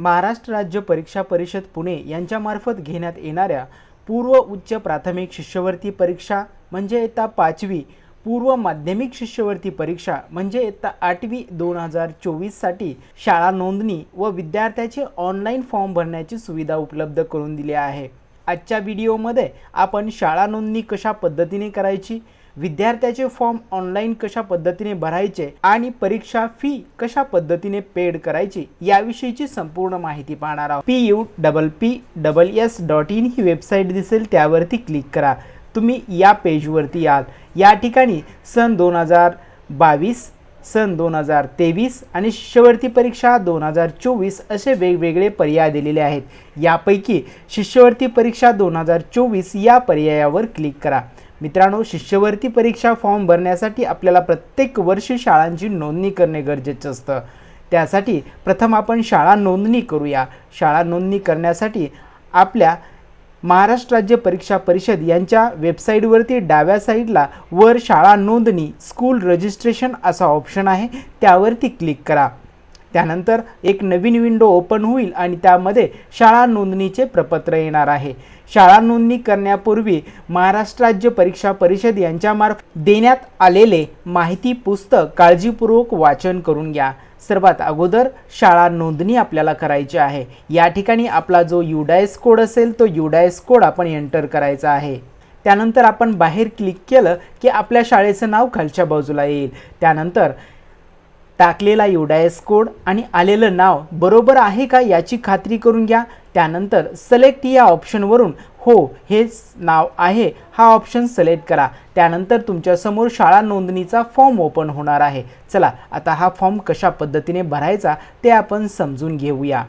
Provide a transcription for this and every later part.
महाराष्ट्र राज्य परीक्षा परिषद पुणे यांच्यामार्फत घेण्यात येणाऱ्या पूर्व उच्च प्राथमिक शिष्यवृत्ती परीक्षा म्हणजे इयत्ता पाचवी पूर्व माध्यमिक शिष्यवृत्ती परीक्षा म्हणजे इयत्ता आठवी दोन हजार चोवीससाठी शाळा नोंदणी व विद्यार्थ्याचे ऑनलाईन फॉर्म भरण्याची सुविधा उपलब्ध करून दिली आहे. आजच्या व्हिडिओमध्ये आपण शाळा नोंदणी कशा पद्धतीने करायची विद्यार्थ्याचे फॉर्म ऑनलाईन कशा पद्धतीने भरायचे आणि परीक्षा फी कशा पद्धतीने पेड करायची याविषयीची संपूर्ण माहिती पाहणार आहोत. P U double P double S dot in he website दिसेल त्यावरती क्लिक करा. तुम्ही या पेजवरती याल या ठिकाणी सन दोन हजार बावीस सन दोन हजार तेवीस आणि शिष्यवर्ती परीक्षा दोन हजार चोवीस असे वेगवेगळे पर्याय दिलेले आहेत. यापैकी शिष्यवृत्ती परीक्षा दोन हजार चोवीस या पर्यायावर क्लिक करा. मित्रांनो शिष्यवृत्ती परीक्षा फॉर्म भरण्यासाठी आपल्याला प्रत्येक वर्षी शाळांची नोंदणी करणे गरजेचं असतं. त्यासाठी प्रथम आपण शाळा नोंदणी करूया. शाळा नोंदणी करण्यासाठी आपल्या महाराष्ट्र राज्य परीक्षा परिषद यांच्या वेबसाईटवरती डाव्या साईडला वर शाळा नोंदणी स्कूल रजिस्ट्रेशन असा ऑप्शन आहे. त्यावरती क्लिक करा. त्यानंतर एक नवीन विंडो ओपन होईल आणि त्यामध्ये शाळा नोंदणीचे प्रपत्र येणार आहे. शाळा नोंदणी करण्यापूर्वी महाराष्ट्र राज्य परीक्षा परिषद यांच्यामार्फत देण्यात आलेले माहिती पुस्तक काळजीपूर्वक वाचन करून घ्या. सर्वात अगोदर शाळा नोंदणी आपल्याला करायची आहे. या ठिकाणी आपला जो युडायस कोड असेल तो युडायस कोड आपण एंटर करायचा आहे. त्यानंतर आपण बाहेर क्लिक केलं की आपल्या शाळेचं नाव खालच्या बाजूला येईल. त्यानंतर टाकलेला युडायस कोड आणि आलेलं नाव बरोबर आहे का याची खात्री करून घ्या. त्यानंतर सिलेक्ट या ऑप्शनवरून हो हेच नाव आहे. हा ऑप्शन सिलेक्ट करा. त्यानंतर तुमच्यासमोर शाळा नोंदणीचा फॉर्म ओपन होणार आहे. चला आता हा फॉर्म कशा पद्धतीने भरायचा ते आपण समजून घेऊया.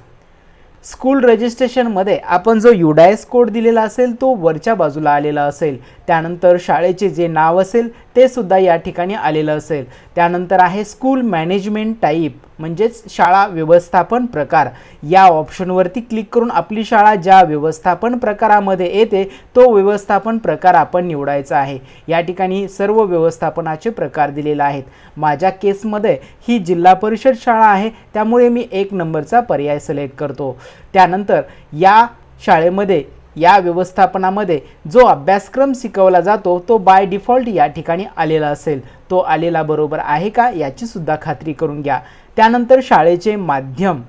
स्कूल रजिस्ट्रेशनमध्ये आपण जो युडायस कोड दिलेला असेल तो वरच्या बाजूला आलेला असेल. त्यानंतर शाळेचे जे नाव असेल ते सुद्धा या ठिकाणी आलेलं असेल. त्यानंतर आहे स्कूल मॅनेजमेंट टाईप. म्हणजेच शाळा व्यवस्थापन प्रकार. या ऑप्शनवरती क्लिक करून आपली शाळा ज्या व्यवस्थापन प्रकारामध्ये येते तो व्यवस्थापन प्रकार आपण निवडायचा आहे. या ठिकाणी सर्व व्यवस्थापनाचे प्रकार दिलेले आहेत. माझ्या केसमध्ये ही जिल्हा परिषद शाळा आहे त्यामुळे मी एक नंबरचा पर्याय सिलेक्ट करतो. त्यानंतर या शाळेमध्ये या व्यवस्थापनामध्ये जो अभ्यासक्रम शिकवला जातो तो बाय डिफॉल्ट या ठिकाणी आलेला असेल. तो आलेला बरोबर आहे का याची सुद्धा खात्री करून घ्या. त्यानंतर शाळेचे माध्यम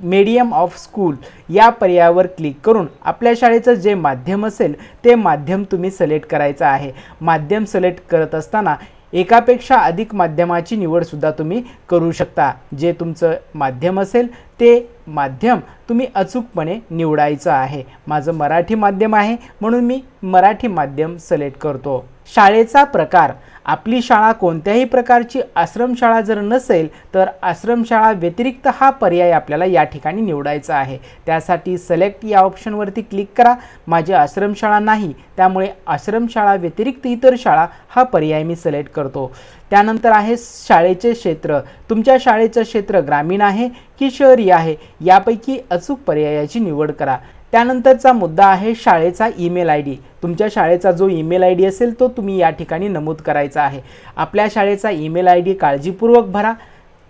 मीडियम ऑफ स्कूल या पर्यायावर क्लिक करून आपल्या शाळेचं जे माध्यम असेल ते माध्यम तुम्ही सिलेक्ट करायचं आहे. माध्यम सिलेक्ट करत असताना एकापेक्षा अधिक माध्यमाची निवडसुद्धा तुम्ही करू शकता. जे तुमचं माध्यम असेल ते माध्यम तुम्ही अचूकपणे निवडायचं आहे. माझं मराठी माध्यम आहे म्हणून मी मराठी माध्यम सिलेक्ट करतो. शाळेचा प्रकार. आपली शाळा कोणत्याही प्रकारची आश्रमशाळा जर नसेल तर आश्रमशाळा व्यतिरिक्त हा पर्याय आपल्याला या ठिकाणी निवडायचा आहे. त्यासाठी सिलेक्ट या ऑप्शनवरती क्लिक करा. माझी आश्रमशाळा नाही त्यामुळे आश्रमशाळा व्यतिरिक्त इतर शाळा हा पर्याय मी सिलेक्ट करतो. त्यानंतर आहे शाळेचे क्षेत्र. तुमच्या शाळेचं क्षेत्र ग्रामीण आहे की शहरी आहे? यापैकी अचूक पर्यायाची निवड करा. त्यानंतरचा मुद्दा आहे शाळेचा ईमेल आय डी. तुमच्या शाळेचा जो ईमेल आय डी असेल तो तुम्ही या ठिकाणी नमूद करायचा आहे. आपल्या शाळेचा ईमेल आय डी काळजीपूर्वक भरा.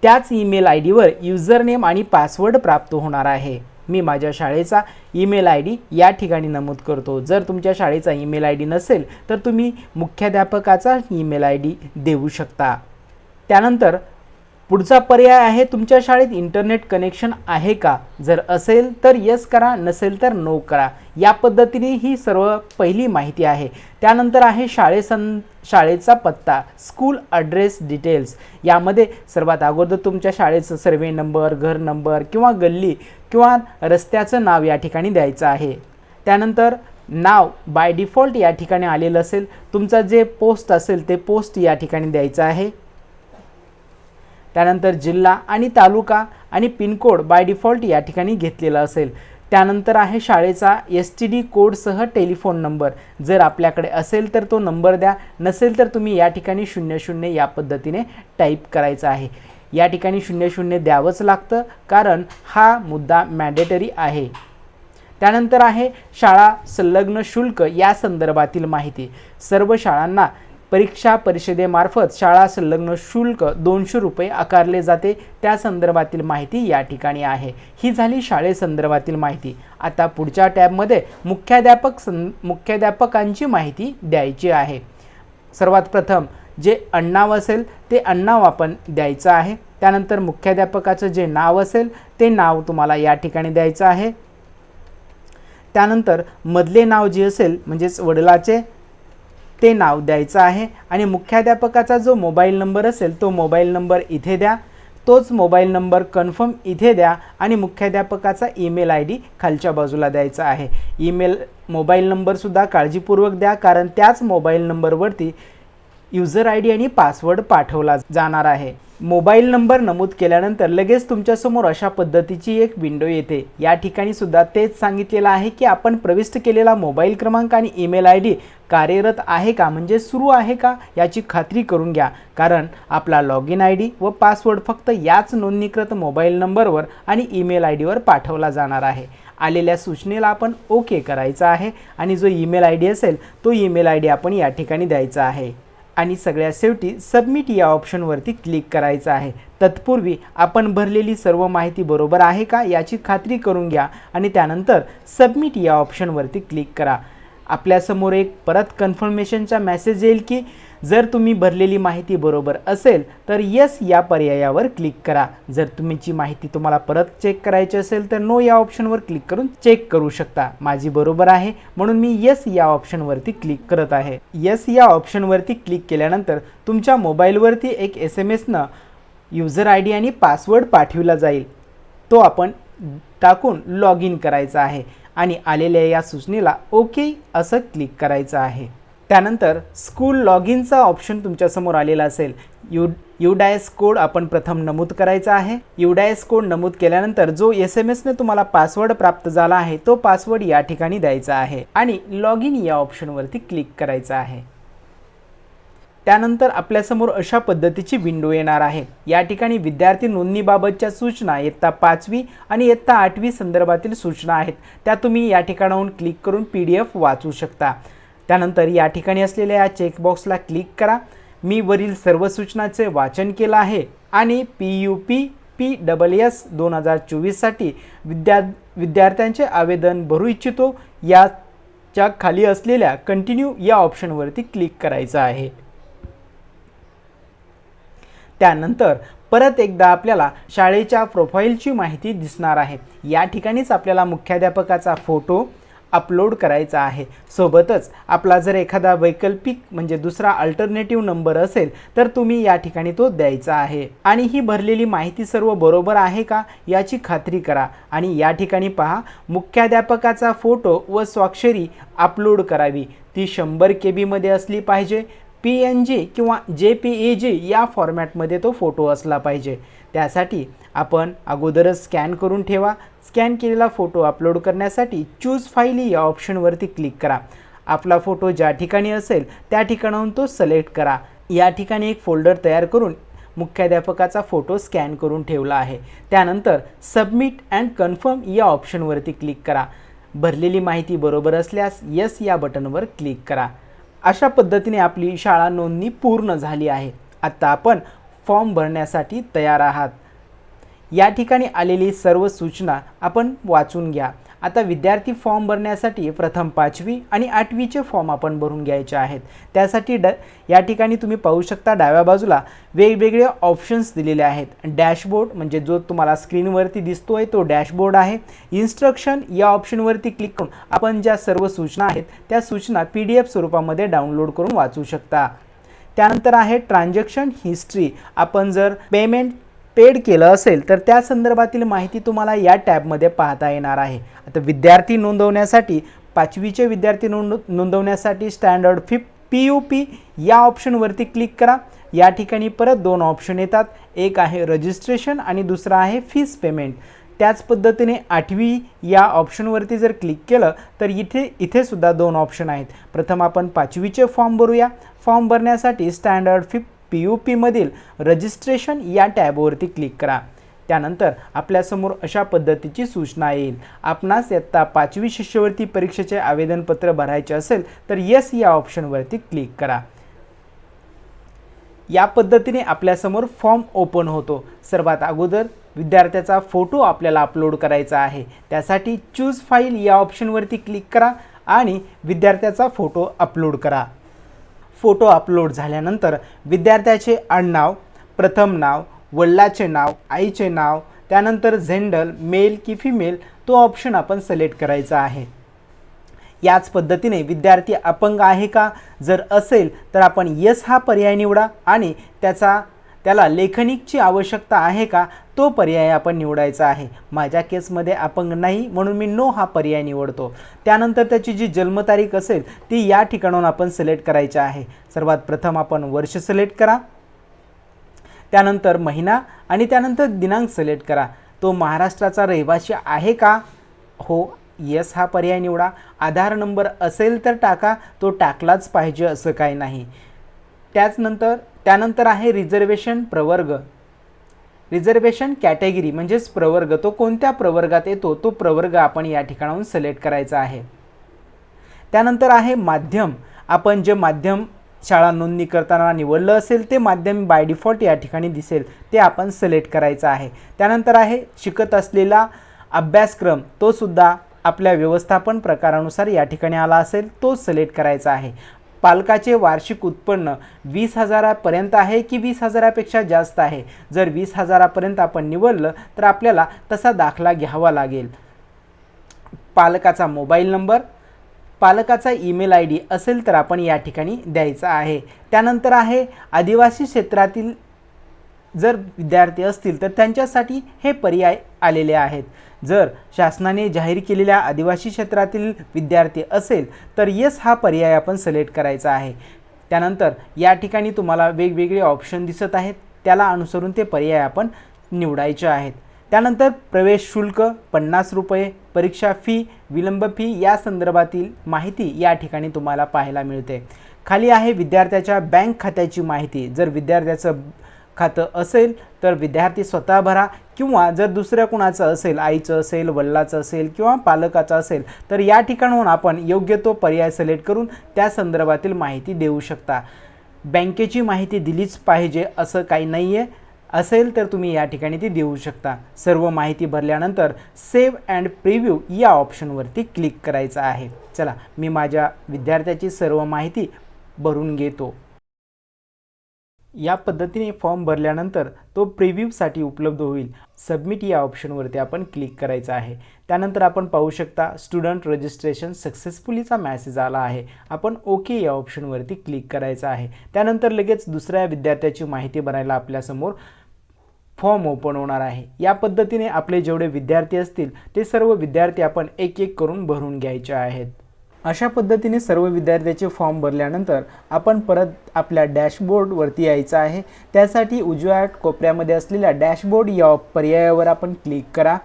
त्याच ईमेल आय डीवर युजर नेम आणि पासवर्ड प्राप्त होणार आहे. मी माझ्या शाळेचा ईमेल आय डी या ठिकाणी नमूद करतो. जर तुमच्या शाळेचा ईमेल आय डी नसेल तर तुम्ही मुख्याध्यापकाचा ईमेल आय डी देऊ शकता. त्यानंतर पुढचा पर्याय आहे तुमच्या शाळेत इंटरनेट कनेक्शन आहे का? जर असेल तर यस करा नसेल तर नो करा. या पद्धतीने ही सर्व पहिली माहिती आहे. त्यानंतर आहे शाळेसं शाळेचा पत्ता स्कूल ॲड्रेस डिटेल्स यामध्ये सर्वात अगोदर तुमच्या शाळेचं सर्वे नंबर घर नंबर किंवा गल्ली किंवा रस्त्याचं नाव या ठिकाणी द्यायचं आहे. त्यानंतर नाव बाय डिफॉल्ट या ठिकाणी आलेलं असेल. तुमचा जे पोस्ट असेल ते पोस्ट या ठिकाणी द्यायचं आहे. त्यानंतर जिल्हा आणि तालुका आणि पिनकोड बाय डिफॉल्ट या ठिकाणी घेतलेला असेल. त्यानंतर आहे शाळेचा एस टी डी कोडसह टेलिफोन नंबर. जर आपल्याकडे असेल तर तो नंबर द्या नसेल तर तुम्ही या ठिकाणी शून्य शून्य या पद्धतीने टाईप करायचा आहे. या ठिकाणी शून्य शून्य द्यावंच लागतं कारण हा मुद्दा मॅन्डेटरी आहे. त्यानंतर आहे शाळा संलग्न शुल्क या संदर्भातील माहिती. सर्व शाळांना परीक्षा परिषदेमार्फत शाळा संलग्न शुल्क दोनशे रुपये आकारले जाते. त्या संदर्भातील माहिती या ठिकाणी आहे. ही झाली शाळेसंदर्भातील माहिती. आता पुढच्या टॅबमध्ये मुख्याध्यापक सं मुख्याध्यापकांची माहिती द्यायची आहे. सर्वात प्रथम जे अण्णाव असेल ते अण्णाव आपण द्यायचं आहे. त्यानंतर मुख्याध्यापकाचं जे नाव असेल ते नाव तुम्हाला या ठिकाणी द्यायचं आहे. त्यानंतर मधले नाव जे असेल म्हणजेच वडिलाचे ते नाव द्यायचं आहे आणि मुख्याध्यापकाचा जो मोबाईल नंबर असेल तो मोबाईल नंबर इथे द्या. तोच मोबाईल नंबर कन्फर्म इथे द्या आणि मुख्याध्यापकाचा ईमेल आय डी खालच्या बाजूला द्यायचा आहे. ईमेल मोबाईल नंबरसुद्धा काळजीपूर्वक द्या कारण त्याच मोबाईल नंबरवरती युजर आय डी आणि पासवर्ड पाठवला जाणार आहे. मोबाईल नंबर नमूद केल्यानंतर लगेच तुमच्यासमोर अशा पद्धतीची एक विंडो येते. या ठिकाणी सुद्धा तेच सांगितलेलं आहे की आपण प्रविष्ट केलेला मोबाईल क्रमांक आणि ईमेल आय डी कार्यरत आहे का? म्हणजे सुरू आहे का? याची खात्री करून घ्या. कारण आपला लॉग इन आय डी व पासवर्ड फक्त याच नोंदणीकृत मोबाईल नंबरवर आणि ईमेल आय डीवर पाठवला जाणार आहे. आलेल्या सूचनेला आपण ओके करायचं आहे आणि जो ईमेल आय डी असेल तो ईमेल आय डी आपण या ठिकाणी द्यायचा आहे. आणि सगळ्या शेवटी सबमिट या ऑप्शनवरती क्लिक करायचं आहे. तत्पूर्वी आपण भरलेली सर्व माहिती बरोबर आहे का याची खात्री करून घ्या आणि त्यानंतर सबमिट या ऑप्शनवरती क्लिक करा. आपल्यासमोर एक परत कन्फर्मेशनचा मेसेज येईल की जर तुम्ही भरलेली माहिती बरोबर असेल तर यस या पर्यायावर क्लिक करा. जर तुमची माहिती तुम्हाला परत चेक करायची असेल तर नो या ऑप्शनवर क्लिक करून चेक करू शकता. माझी बरोबर आहे म्हणून मी यस या ऑप्शनवरती क्लिक करत आहे. यस या ऑप्शनवरती क्लिक केल्यानंतर तुमच्या मोबाईलवरती एक एस एम एसनं युजर आय डी आणि पासवर्ड पाठविला जाईल. तो आपण टाकून लॉग इन करायचा आहे आणि आलेल्या या सूचनेला ओके असं क्लिक करायचं आहे. त्यानंतर स्कूल लॉग इनचा ऑप्शन तुमच्यासमोर आलेला असेल. यू युडायस कोड आपण प्रथम नमूद करायचा आहे. युडायस कोड नमूद केल्यानंतर जो एस एम एसने तुम्हाला पासवर्ड प्राप्त झाला आहे तो पासवर्ड या ठिकाणी द्यायचा आहे आणि लॉग इन या ऑप्शनवरती क्लिक करायचं आहे. त्यानंतर आपल्यासमोर अशा पद्धतीची विंडो येणार आहे. या ठिकाणी विद्यार्थी नोंदणीबाबतच्या सूचना इयत्ता पाचवी आणि इयत्ता आठवी संदर्भातील सूचना आहेत. त्या तुम्ही या ठिकाणाहून क्लिक करून पी डी एफ वाचू शकता. त्यानंतर या ठिकाणी असलेल्या या चेकबॉक्सला क्लिक करा. मी वरील सर्व सूचनाचे वाचन केलं आहे आणि P U P P double S दोन हजार चोवीससाठी विद्या विद्यार्थ्यांचे आवेदन भरू इच्छितो. याच्या खाली असलेल्या कंटिन्यू या ऑप्शनवरती क्लिक करायचं आहे. त्यानंतर परत एकदा आपल्याला शाळेच्या प्रोफाईलची माहिती दिसणार आहे. या ठिकाणीच आपल्याला मुख्याध्यापकाचा फोटो अपलोड करायचा आहे. सोबतच आपला जर एखादा वैकल्पिक म्हणजे दुसरा अल्टरनेटिव्ह नंबर असेल तर तुम्ही या ठिकाणी तो द्यायचा आहे. आणि ही भरलेली माहिती सर्व बरोबर आहे का याची खात्री करा. आणि या ठिकाणी पहा मुख्याध्यापकाचा फोटो व स्वाक्षरी अपलोड करावी. ती शंभर के बीमध्ये असली पाहिजे. पी एन जी किंवा जे पी ए जी या फॉर्मॅटमध्ये तो फोटो असला पाहिजे. त्यासाठी आपण अगोदरच स्कॅन करून ठेवा. स्कॅन केलेला फोटो अपलोड करण्यासाठी चूज फाईल या ऑप्शनवरती क्लिक करा. आपला फोटो ज्या ठिकाणी असेल त्या ठिकाणाहून तो सिलेक्ट करा. या ठिकाणी एक फोल्डर तयार करून मुख्याध्यापकाचा फोटो स्कॅन करून ठेवला आहे. त्यानंतर सबमिट अँड कन्फर्म या ऑप्शनवरती क्लिक करा. भरलेली माहिती बरोबर असल्यास यस या बटनवर क्लिक करा. अशा पद्धतीने आपली शाळा नोंदणी पूर्ण झाली आहे. आत्ता आपण फॉर्म भरण्यासाठी तयार आहात. या ठिकाणी आलेली सर्व सूचना आपण वाचून घ्या. आता विद्यार्थी फॉर्म भरण्यासाठी प्रथम पाचवी आणि आठवीचे फॉर्म आपण भरून घ्यायचे आहेत. त्यासाठी ड या ठिकाणी तुम्ही पाहू शकता डाव्या बाजूला वेगवेगळे ऑप्शन्स दिलेले आहेत. डॅशबोर्ड म्हणजे जो तुम्हाला स्क्रीनवरती दिसतो आहे तो डॅशबोर्ड आहे. इन्स्ट्रक्शन या ऑप्शनवरती क्लिक करून आपण ज्या सर्व सूचना आहेत त्या सूचना पी डी एफ स्वरूपामध्ये डाउनलोड करून वाचू शकता. त्यानंतर आहे ट्रान्झॅक्शन हिस्ट्री. आपण जर पेमेंट पेड केलं असेल तर त्या संदर्भातील माहिती तुम्हाला या टॅबमध्ये पाहता येणार आहे. आता विद्यार्थी नोंदवण्यासाठी पाचवीचे विद्यार्थी नोंद नोंदवण्यासाठी standard fifth P U P या ऑप्शनवरती क्लिक करा. या ठिकाणी परत दोन ऑप्शन येतात. एक आहे रजिस्ट्रेशन आणि दुसरा आहे फीस पेमेंट. त्याच पद्धतीने आठवी या ऑप्शनवरती जर क्लिक केलं तर इथे इथे सुद्धा दोन ऑप्शन आहेत. प्रथम आपण पाचवीचे फॉर्म भरूया. फॉर्म भरण्यासाठी स्टँडर्ड फिफ पी यू पीमधील रजिस्ट्रेशन या टॅबवरती क्लिक करा. त्यानंतर आपल्यासमोर अशा पद्धतीची सूचना येईल. आपणास इयत्ता पाचवी शिष्यवृत्ती परीक्षेचे आवेदनपत्र भरायचे असेल तर येस या ऑप्शनवरती क्लिक करा. या पद्धतीने आपल्यासमोर फॉर्म ओपन होतो. सर्वात अगोदर विद्यार्थ्याचा फोटो आपल्याला अपलोड करायचा आहे. त्यासाठी चूज फाईल या ऑप्शनवरती क्लिक करा आणि विद्यार्थ्याचा फोटो अपलोड करा. फोटो अपलोड झाल्यानंतर विद्यार्थ्याचे आडनाव प्रथम नाव वडिलाचे नाव आईचे नाव त्यानंतर झेंडल मेल की फिमेल तो ऑप्शन आपण सिलेक्ट करायचा आहे. याच पद्धतीने विद्यार्थी अपंग आहे का? जर असेल तर आपण यस हा पर्याय निवडा आणि त्याचा त्याला लेखनिकची आवश्यकता आहे का? तो पर्याय आपण निवडायचा आहे. माझ्या केसमध्ये अपंग नाही म्हणून मी नो हा पर्याय निवडतो. त्यानंतर त्याची जी जन्मतारीख असेल ती या ठिकाणाहून आपण सिलेक्ट करायची आहे. सर्वात प्रथम आपण वर्ष सिलेक्ट करा. त्यानंतर महिना आणि त्यानंतर दिनांक सिलेक्ट करा. तो महाराष्ट्राचा रहिवासी आहे का? हो यस हा पर्याय निवडा. आधार नंबर असेल तर टाका तो टाकलाच पाहिजे असं काही नाही. त्याचनंतर त्यानंतर आहे रिझर्वेशन प्रवर्ग. रिझर्वेशन कॅटेगरी म्हणजेच प्रवर्ग तो कोणत्या प्रवर्गात येतो तो प्रवर्ग आपण या ठिकाणाहून सिलेक्ट करायचा आहे. त्यानंतर आहे माध्यम. आपण जे माध्यम शाळा नोंदणी करताना निवडलं असेल ते माध्यम बाय डिफॉल्ट या ठिकाणी दिसेल ते आपण सिलेक्ट करायचं आहे. त्यानंतर आहे शिकत असलेला अभ्यासक्रम तो सुद्धा आपल्या व्यवस्थापन प्रकारानुसार या ठिकाणी आला असेल तो सिलेक्ट करायचा आहे. पालकाचे वार्षिक उत्पन्न वीस हजारापर्यंत आहे की वीस हजारापेक्षा जास्त आहे? जर वीस हजारापर्यंत आपण निवडलं तर आपल्याला तसा दाखला घ्यावा लागेल. पालकाचा मोबाईल नंबर पालकाचा ईमेल आय डी असेल तर आपण या ठिकाणी द्यायचा आहे. त्यानंतर आहे आदिवासी क्षेत्रातील जर विद्यार्थी असतील तर त्यांच्यासाठी हे पर्याय आलेले आहेत. जर शासनाने जाहीर केलेल्या आदिवासी क्षेत्रातील विद्यार्थी असेल तर येस हा पर्याय आपण सिलेक्ट करायचा आहे. त्यानंतर या ठिकाणी तुम्हाला वेगवेगळे ऑप्शन दिसत आहेत. त्याला अनुसरून ते पर्याय आपण निवडायचे आहेत. त्यानंतर प्रवेश शुल्क पन्नास रुपये परीक्षा फी विलंब फी या संदर्भातील माहिती या ठिकाणी तुम्हाला पाहायला मिळते. खाली आहे विद्यार्थ्याच्या बँक खात्याची माहिती. जर विद्यार्थ्याचं खातं असेल तर विद्यार्थी स्वतः भरा. किंवा जर दुसऱ्या कुणाचं असेल आईचं असेल वडिलाचं असेल किंवा पालकाचं असेल तर या ठिकाणाहून आपण योग्य तो पर्याय सिलेक्ट करून त्या संदर्भातील माहिती देऊ शकता. बँकेची माहिती दिलीच पाहिजे असं काही नाही आहे असेल तर तुम्ही या ठिकाणी ती देऊ शकता. सर्व माहिती भरल्यानंतर सेव्ह अँड प्रिव्ह्यू या ऑप्शनवरती क्लिक करायचं आहे. चला मी माझ्या विद्यार्थ्याची सर्व माहिती भरून घेतो. या पद्धतीने फॉर्म भरल्यानंतर तो प्रिव्ह्यूसाठी उपलब्ध होईल. सबमिट या ऑप्शनवरती आपण क्लिक करायचं आहे. त्यानंतर आपण पाहू शकता स्टुडंट रजिस्ट्रेशन सक्सेसफुलीचा मॅसेज आला आहे. आपण ओके या ऑप्शनवरती क्लिक करायचं आहे. त्यानंतर लगेच दुसऱ्या विद्यार्थ्याची माहिती भरायला आपल्यासमोर फॉर्म ओपन होणार आहे. या पद्धतीने आपले जेवढे विद्यार्थी असतील ते सर्व विद्यार्थी आपण एक एक करून भरून घ्यायचे आहेत. अशा पद्धतीने सर्व विद्यार्थ्याचे फॉर्म भरल्यानंतर आपण परत आपल्या डॅशबोर्डवरती यायचं आहे. त्यासाठी उजव्या कोपऱ्यामध्ये असलेल्या डॅशबोर्ड या पर्यायावर आपण क्लिक करा.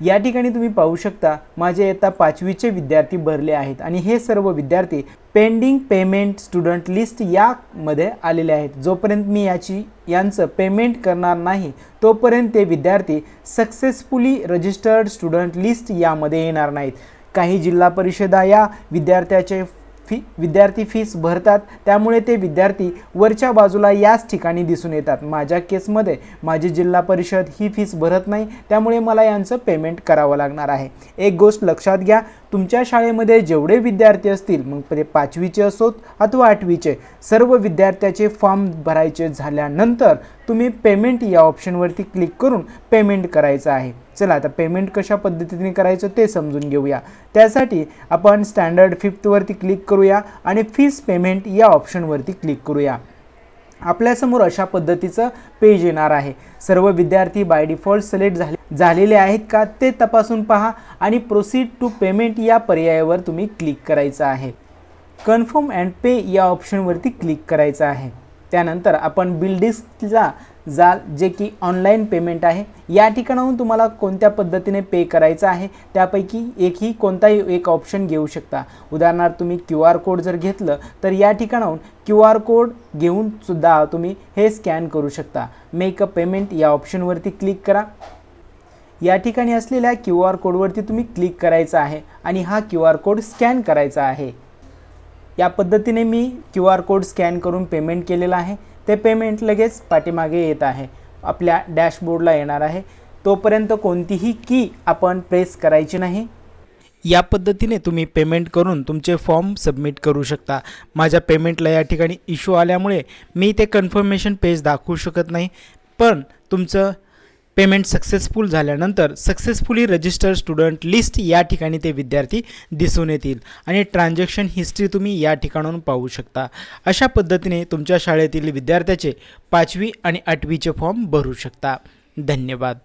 या ठिकाणी तुम्ही पाहू शकता माझे येता पाचवीचे विद्यार्थी भरले आहेत आणि हे सर्व विद्यार्थी पेंडिंग पेमेंट स्टुडंट लिस्ट यामध्ये आलेले आहेत. जोपर्यंत मी याची यांचं पेमेंट करणार नाही तोपर्यंत ते विद्यार्थी सक्सेसफुली रजिस्टर्ड स्टुडंट लिस्ट यामध्ये येणार नाहीत. काही जिल्हा परिषदा या विद्यार्थ्याचे फी विद्यार्थी फीस भरतात. त्यामुळे ते विद्यार्थी वरच्या बाजूला याच ठिकाणी दिसून येतात. माझ्या केसमध्ये माझी जिल्हा परिषद ही फीस भरत नाही. त्यामुळे मला यांचं पेमेंट करावं लागणार आहे. एक गोष्ट लक्षात घ्या. तुमच्या शाळेमध्ये जेवढे विद्यार्थी असतील मग ते पाचवीचे असोत अथवा आठवीचे सर्व विद्यार्थ्याचे फॉर्म भरायचे झाल्यानंतर तुम्ही पेमेंट या ऑप्शनवरती क्लिक करून पेमेंट करायचं आहे. चला आता पेमेंट कशा पद्धतीने करायचं ते समजून घेऊया. त्यासाठी आपण स्टँडर्ड फिफ्थवरती क्लिक करूया आणि फीस पेमेंट या ऑप्शनवरती क्लिक करूया. आपल्यासमोर अशा पद्धतीचं पेज येणार आहे. सर्व विद्यार्थी बाय डिफॉल्ट सिलेक्ट झाले झालेले आहेत का ते तपासून पहा आणि प्रोसीड टू पेमेंट या पर्यायावर तुम्ही क्लिक करायचं आहे. कन्फर्म अँड पे या ऑप्शनवरती क्लिक करायचं आहे. त्यानंतर आपण बिल्डिस्टला जा जाल जे की ऑनलाईन पेमेंट आहे. या ठिकाणाहून तुम्हाला कोणत्या पद्धतीने पे करायचं आहे त्यापैकी एकही कोणताही एक ऑप्शन घेऊ शकता. उदाहरणार्थ तुम्ही क्यू आर कोड जर घेतलं तर या ठिकाणाहून क्यू आर कोड घेऊन सुद्धा तुम्ही हे स्कॅन करू शकता. मेक अ पेमेंट या ऑप्शनवरती क्लिक करा. या ठिकाणी असलेल्या क्यू आर कोडवरती तुम्ही क्लिक करायचं आहे आणि हा क्यू आर कोड स्कॅन करायचा आहे. या पद्धतीने मी क्यू आर कोड स्कॅन करून पेमेंट केलेलं आहे. ते पेमेंट लगेच पाठीमागे येत आहे. आपल्या डॅशबोर्डला येणार आहे. तोपर्यंत कोणतीही की आपण प्रेस करायची नाही. या पद्धतीने तुम्ही पेमेंट करून तुमचे फॉर्म सबमिट करू शकता. माझ्या पेमेंटला या ठिकाणी इश्यू आल्यामुळे मी ते कन्फर्मेशन पेज दाखवू शकत नाही. पण तुमचं पेमेंट सक्सेसफुल झाल्यानंतर सक्सेसफुली रजिस्टर स्टुडंट लिस्ट या ठिकाणी ते विद्यार्थी दिसून येतील. आणि ट्रान्झॅक्शन हिस्ट्री तुम्ही या ठिकाणाहून पाहू शकता. अशा पद्धतीने तुमच्या शाळेतील विद्यार्थ्याचे पाचवी आणि आठवीचे फॉर्म भरू शकता. धन्यवाद.